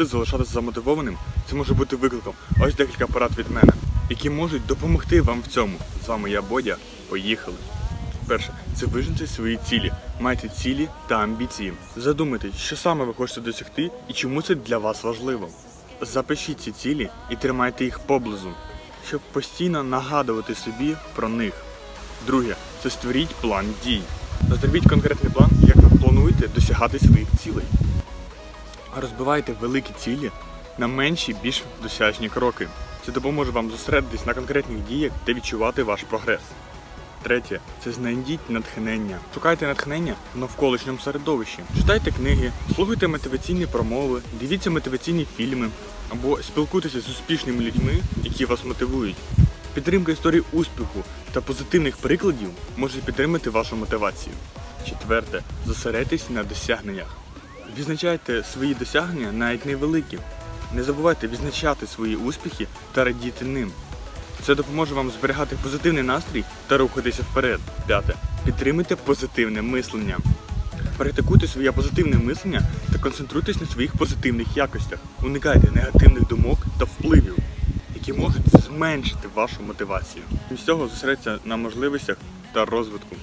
завжди залишатися замотивованим, це може бути викликом. Ось декілька порад від мене, які можуть допомогти вам в цьому. З вами я Бодя. Поїхали. Перше, це вижити свої цілі. Майте цілі та амбіції. Задумайтесь, що саме ви хочете досягти і чому це для вас важливо. Запишіть ці цілі і тримайте їх поблизу, щоб постійно нагадувати собі про них. Друге, це створіть план дій. Зробіть конкретний план, як ви плануєте досягати своїх цілей. Розбивайте великі цілі на менші, більш досяжні кроки. Це допоможе вам зосередитись на конкретних діях та відчувати ваш прогрес. Третє це знайдіть натхнення. Шукайте натхнення в навколишньому середовищі. Читайте книги, слухайте мотиваційні промови, дивіться мотиваційні фільми або спілкуйтеся з успішними людьми, які вас мотивують. Підтримка історії успіху та позитивних прикладів може підтримати вашу мотивацію. Четверте, зосередьтесь на досягненнях. Відзначайте свої досягнення, навіть невеликі. Не забувайте відзначати свої успіхи та радіти ним. Це допоможе вам зберігати позитивний настрій та рухатися вперед. П'яте. Підтримуйте позитивне мислення. Практикуйте своє позитивне мислення та концентруйтесь на своїх позитивних якостях. Уникайте негативних думок та впливів, які можуть зменшити вашу мотивацію. Крім цього, зосередьтеся на можливостях та розвитку.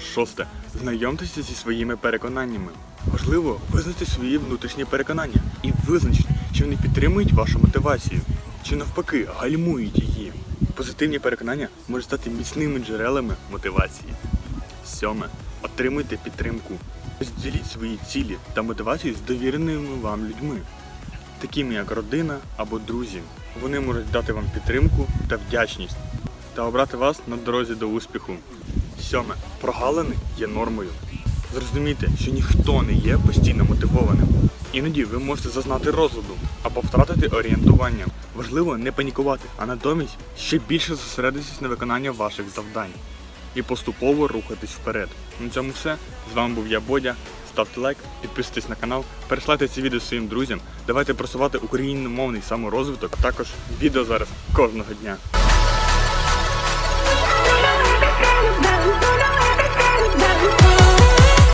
Шосте. Знайомтеся зі своїми переконаннями. Важливо визнати свої внутрішні переконання і визначити, чи вони підтримують вашу мотивацію, чи навпаки гальмують її. Позитивні переконання можуть стати міцними джерелами мотивації. Сьоме. Отримуйте підтримку. Розділіть свої цілі та мотивацію з довіреними вам людьми, такими як родина або друзі. Вони можуть дати вам підтримку та вдячність та обрати вас на дорозі до успіху. Сьоме. Прогалини є нормою. Зрозумійте, що ніхто не є постійно мотивованим. Іноді ви можете зазнати розладу або втратити орієнтування. Важливо не панікувати, а натомість ще більше зосередитись на виконанні ваших завдань і поступово рухатись вперед. На цьому все. З вами був я Бодя. Ставте лайк, підписуйтесь на канал, переслайте ці відео своїм друзям. Давайте просувати україномовний саморозвиток, також відео зараз кожного дня.